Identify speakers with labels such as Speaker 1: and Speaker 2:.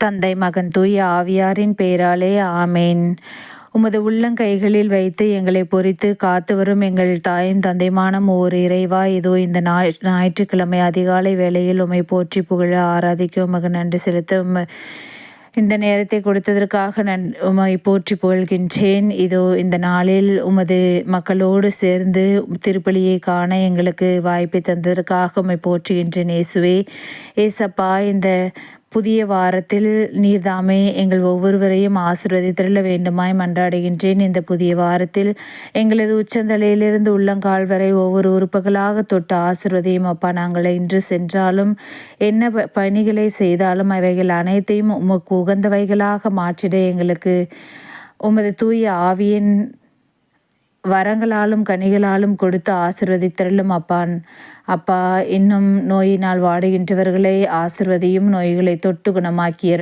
Speaker 1: தந்தை மகன் தூய ஆவியாரின் பெயராலே ஆமேன். உமது உள்ளங்கைகளில் வைத்து எங்களை பொறித்து காத்து வரும் எங்கள் தாயும் தந்தைமானம் ஓர் இறைவா. இதோ இந்த ஞாய் ஞாயிற்றுக்கிழமை அதிகாலை வேளையில் உம்மை போற்றி புகழ ஆராதிக்க உமக்கு நன்றி செலுத்த உம்ம இந்த நேரத்தை கொடுத்ததற்காக நன் உமை போற்றி புகழ்கின்றேன். இதோ இந்த நாளில் உமது மக்களோடு சேர்ந்து திருப்பலியை காண எங்களுக்கு வாய்ப்பை தந்ததற்காக உமை போற்றுகின்றேன். இயேசுவே ஏசப்பா இந்த புதிய வாரத்தில் நீர்தாமே எங்கள் ஒவ்வொருவரையும் ஆசிர்வதித்திருள்ள வேண்டுமாய் மன்றாடுகின்றேன். இந்த புதிய வாரத்தில் எங்களது உச்சந்தலையிலிருந்து உள்ளங்கால் வரை ஒவ்வொரு உறுப்புகளாக தொட்டு ஆசிர்வதையும். அப்பா நாங்கள் இன்று சென்றாலும் என்ன ப- பணிகளை செய்தாலும் அவைகள் அனைத்தையும் உமக்கு உகந்தவைகளாக மாற்றிட எங்களுக்கு உமது தூய ஆவியின் வரங்களாலும் கனிகளாலும் கொடுத்து ஆசிர்வதித்தருளும் அப்பான். அப்பா இன்னும் நோயினால் வாடுகின்றவர்களை ஆசிர்வதியும் நோய்களை தொட்டு குணமாக்கிய